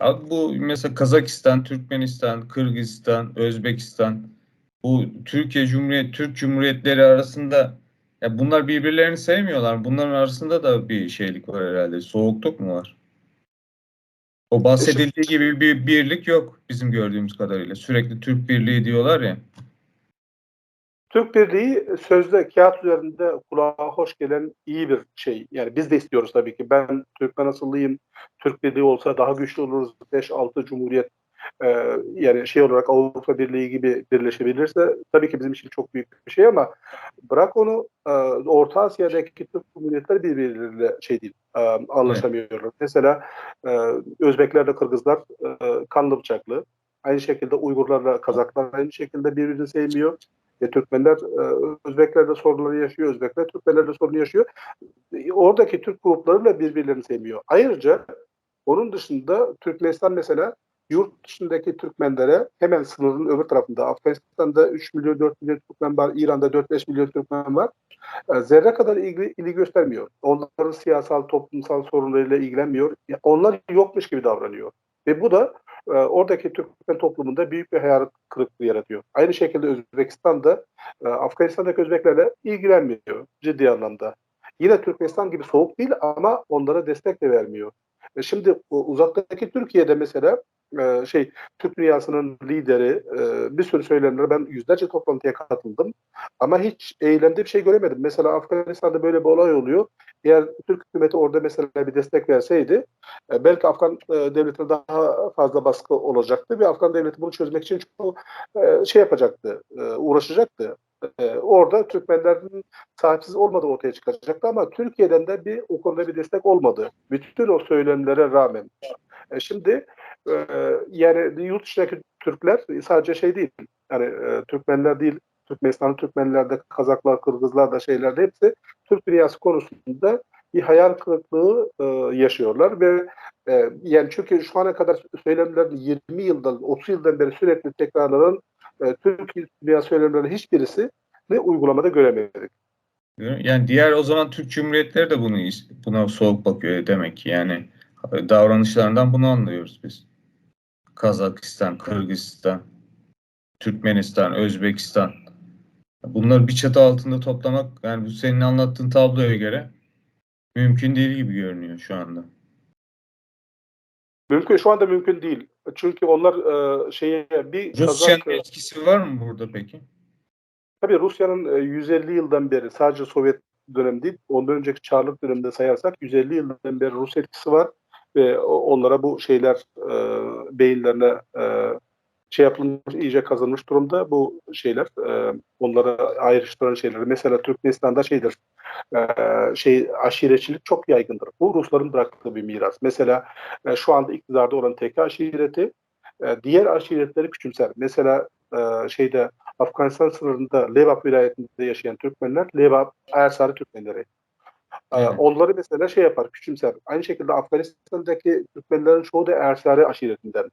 Abi bu mesela Kazakistan, Türkmenistan, Kırgızistan, Özbekistan bu Türkiye Cumhuriyet Türk Cumhuriyetleri arasında ya bunlar birbirlerini sevmiyorlar. Bunların arasında da bir şeylik var herhalde. Soğukluk mu var? O bahsedildiği gibi bir birlik yok bizim gördüğümüz kadarıyla. Sürekli Türk Birliği diyorlar ya. Türk Birliği sözde kağıt üzerinde kulağa hoş gelen iyi bir şey. Yani biz de istiyoruz tabii ki. Ben Türkmen asıllıyım. Türk Birliği olsa daha güçlü oluruz. 5-6 Cumhuriyet e, yani şey olarak Avrupa Birliği gibi birleşebilirse tabii ki bizim için çok büyük bir şey ama bırak onu e, Orta Asya'daki Türk Cumhuriyetler birbirleriyle şey değil e, anlaşamıyorlar. Mesela e, Özbeklerle Kırgızlar e, kanlı bıçaklı. Aynı şekilde Uygurlarla Kazaklar aynı şekilde birbirini sevmiyor. E, Türkmenler e, Özbekler de sorunları yaşıyor, Özbekler Türkmenler de sorunu yaşıyor. E, Oradaki Türk gruplarıyla birbirlerini sevmiyor. Ayrıca onun dışında Türkmenistan mesela yurt dışındaki Türkmenlere hemen sınırın öbür tarafında Afganistan'da 3 milyon 4 milyon Türkmen var, İran'da 4-5 milyon Türkmen var. Zerre kadar ilgi, ilgi göstermiyor. Onların siyasal, toplumsal sorunlarıyla ilgilenmiyor. Ya Onlar yokmuş gibi davranıyor. Ve bu da e, oradaki Türkmen toplumunda büyük bir hayal kırıklığı yaratıyor. Aynı şekilde Özbekistan'da e, Afganistan'daki Özbeklerle ilgilenmiyor ciddi anlamda. Yine Türkmenistan gibi soğuk değil ama onlara destek de vermiyor. E, şimdi uzaktaki Türkiye'de mesela e, şey Türk dünyasının lideri e, bir sürü söylemlere ben yüzlerce toplantıya katıldım ama hiç eylemde bir şey göremedim. Mesela Afganistan'da böyle bir olay oluyor. Eğer Türk hükümeti orada mesela bir destek verseydi e, belki Afgan e, devletine daha fazla baskı olacaktı ve Afgan devleti bunu çözmek için çok şey yapacaktı, uğraşacaktı. Orada Türkmenlerin sahipsiz olmadığı ortaya çıkacaktı ama Türkiye'den de bir o konuda bir destek olmadı. Bütün o söylemlere rağmen. E, şimdi e, yani yurt dışındaki Türkler sadece şey değil, yani e, Türkmenler değil, Türkmenistanlı Türkmenler de, Kazaklar, Kırgızlar da şeyler de hepsi Türk dünyası konusunda bir hayal kırıklığı e, yaşıyorlar ve e, yani çünkü şu ana kadar söylemlerin 20 yıldan 30 yıldan beri sürekli tekrarlanan e, Türk dünya söylemlerinin hiçbirisi ne uygulamada göremedik. Yani diğer o zaman Türk Cumhuriyetleri de bunu buna soğuk bakıyor demek ki. Yani davranışlarından bunu anlıyoruz biz. Kazakistan, Kırgızistan, Türkmenistan, Özbekistan. Bunları bir çatı altında toplamak yani bu senin anlattığın tabloya göre mümkün değil gibi görünüyor şu anda. Mümkün şu anda mümkün değil. Çünkü onlar e, şeye bir Rusya'nın Kazak, etkisi var mı burada peki? tabii Rusya'nın e, 150 yıldan beri sadece Sovyet dönem değil, ondan önceki Çarlık döneminde sayarsak 150 yıldan beri Rus etkisi var ve onlara bu şeyler e, beyinlerine e, şey yapılmış, iyice kazanmış durumda bu şeyler. E, onlara ayrıştıran şeyler. Mesela Türkmenistan'da şeydir, e, şey aşiretçilik çok yaygındır. Bu Rusların bıraktığı bir miras. Mesela e, şu anda iktidarda olan tek aşireti e, diğer aşiretleri küçümser. Mesela e, şeyde Afganistan sınırında Levap vilayetinde yaşayan Türkmenler Levap Ersari Türkmenleri. Ee, Evet. Onları mesela şey yapar, küçümser. Aynı şekilde Afganistan'daki Türkmenlerin çoğu da Ersari aşiretinden.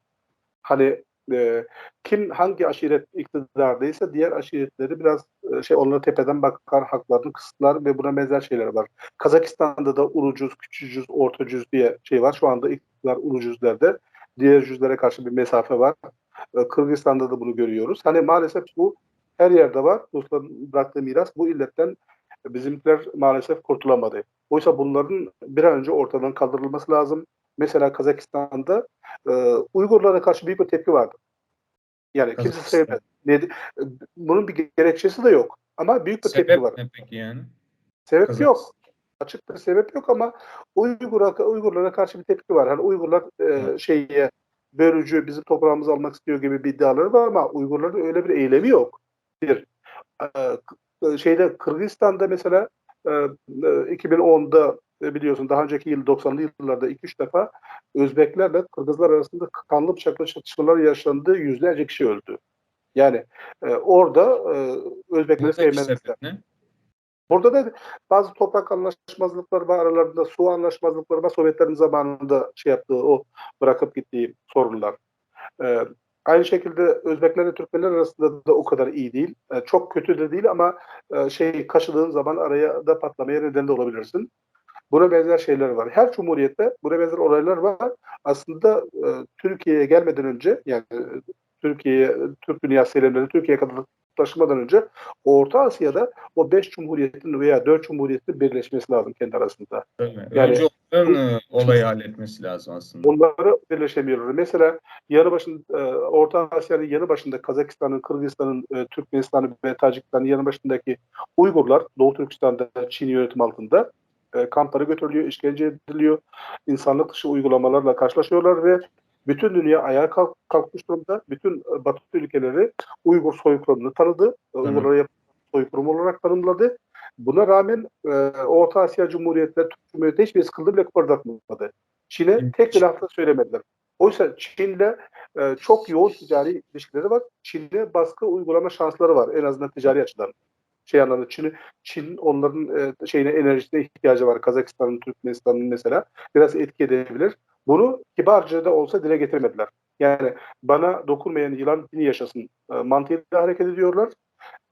Hani e, kim hangi aşiret iktidardaysa diğer aşiretleri biraz e, şey onlara tepeden bakar, haklarını kısıtlar ve buna benzer şeyler var. Kazakistan'da da ulucuz, küçücüz, ortacüz diye şey var. Şu anda iktidar ulucüzlerde. Diğer cüzlere karşı bir mesafe var. E, Kırgızistan'da da bunu görüyoruz. Hani maalesef bu her yerde var. Rusların bıraktığı miras bu illetten bizimkiler maalesef kurtulamadı. Oysa bunların bir an önce ortadan kaldırılması lazım. Mesela Kazakistan'da e, Uygurlara karşı büyük bir tepki vardı. Yani kimse sevmedi. Ne- Bunun bir gerekçesi de yok. Ama büyük bir tepki Sebep var. ne peki yani? Sebep Kazakistan. yok. Açık bir sebep yok ama Uygur'a, Uygurlara karşı bir tepki var. Hani Uygurlar e, şeye bölücü, bizim toprağımızı almak istiyor gibi bir iddiaları var ama Uygurların öyle bir eylemi yok. Bir. E, şeyde Kırgızistan'da mesela e, e, 2010'da e, biliyorsun daha önceki yıl 90'lı yıllarda 2-3 defa Özbeklerle Kırgızlar arasında kanlı bıçaklı çatışmalar yaşandı. Yüzlerce kişi öldü. Yani e, orada e, Özbekleri sevmezler. Burada da bazı toprak anlaşmazlıkları var aralarında su anlaşmazlıkları var Sovyetlerin zamanında şey yaptığı o bırakıp gittiği sorunlar. Ee, aynı şekilde Özbeklerle Türkmenler arasında da o kadar iyi değil. Ee, çok kötü de değil ama e, şey kaşıdığın zaman araya da patlamaya neden de olabilirsin. Buna benzer şeyler var. Her cumhuriyette buna benzer olaylar var. Aslında e, Türkiye'ye gelmeden önce yani e, Türkiye'ye, Türk dünya seylemleri Türkiye'ye kadar taşımadan önce Orta Asya'da o beş cumhuriyetin veya dört cumhuriyetin birleşmesi lazım kendi arasında. Mi? Yani- Önce onların e, olayı halletmesi lazım aslında. Onları birleşemiyorlar. Mesela yanı başında e, Orta Asya'nın yanı başında Kazakistan'ın, Kırgızistan'ın, e, Türkmenistan'ın ve Tacikistan'ın yanı başındaki Uygurlar Doğu Türkistan'da Çin yönetim altında kamplara götürülüyor, işkence ediliyor, insanlık dışı uygulamalarla karşılaşıyorlar ve bütün dünya ayağa kalk, kalkmış durumda. Bütün e, Batı ülkeleri Uygur soykırımını tanıdı. E, Uygurlara yapılan soykırım olarak tanımladı. Buna rağmen e, Orta Asya Cumhuriyetleri, Türk Cumhuriyeti hiçbir sıkıldı bile kıpırdatmadı. Çin'e tek bir lafla söylemediler. Oysa Çin'le e, çok yoğun ticari ilişkileri var. Çin'e baskı uygulama şansları var en azından ticari açıdan. Şey anlamda Çin, Çin onların e, şeyine enerjisine ihtiyacı var. Kazakistan'ın, Türkmenistan'ın mesela biraz etki edebilir. Bunu kibarca da olsa dile getirmediler. Yani bana dokunmayan yılan dini yaşasın e, mantığıyla hareket ediyorlar.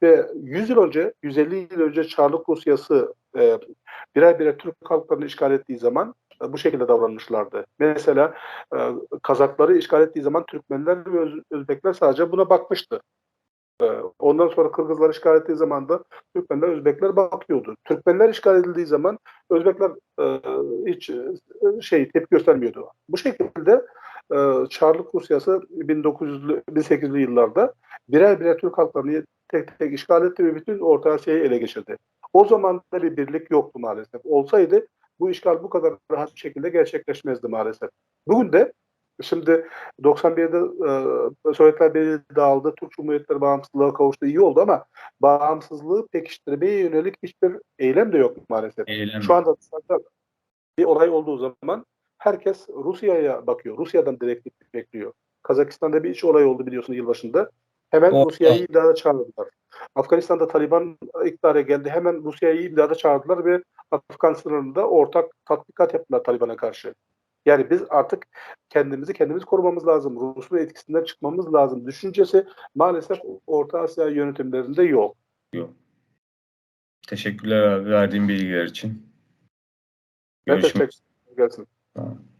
Ve 100 yıl önce, 150 yıl önce Çarlık Rusyası e, birer birer Türk halklarını işgal ettiği zaman e, bu şekilde davranmışlardı. Mesela e, Kazakları işgal ettiği zaman Türkmenler ve Öz- Özbekler sadece buna bakmıştı. E, ondan sonra Kırgızlar işgal ettiği zaman da Türkmenler, Özbekler bakıyordu. Türkmenler işgal edildiği zaman Özbekler e, hiç e, şey tepki göstermiyordu. Bu şekilde e, Çarlık Rusyası 1900'lü 1800'lü yıllarda birer birer Türk halklarını tek tek işgal etti ve bütün Orta Asya'yı ele geçirdi. O zaman da bir birlik yoktu maalesef. Olsaydı bu işgal bu kadar rahat bir şekilde gerçekleşmezdi maalesef. Bugün de şimdi 91'de e, Sovyetler Birliği dağıldı, Türk Cumhuriyetleri bağımsızlığa kavuştu, iyi oldu ama bağımsızlığı pekiştirmeye yönelik hiçbir eylem de yok maalesef. Eylem. Şu anda bir olay olduğu zaman herkes Rusya'ya bakıyor. Rusya'dan direktif bekliyor. Kazakistan'da bir iç olay oldu biliyorsun yılbaşında. Hemen Oldu. Rusya'yı imdada çağırdılar. Afganistan'da Taliban iktidara geldi. Hemen Rusya'yı imdada çağırdılar ve Afgan sınırında ortak tatbikat yaptılar Taliban'a karşı. Yani biz artık kendimizi kendimiz korumamız lazım. Rus'un etkisinden çıkmamız lazım. Düşüncesi maalesef Orta Asya yönetimlerinde yok. Teşekkürler abi verdiğin bilgiler için. Görüşmek teşekkür ederim. Bye.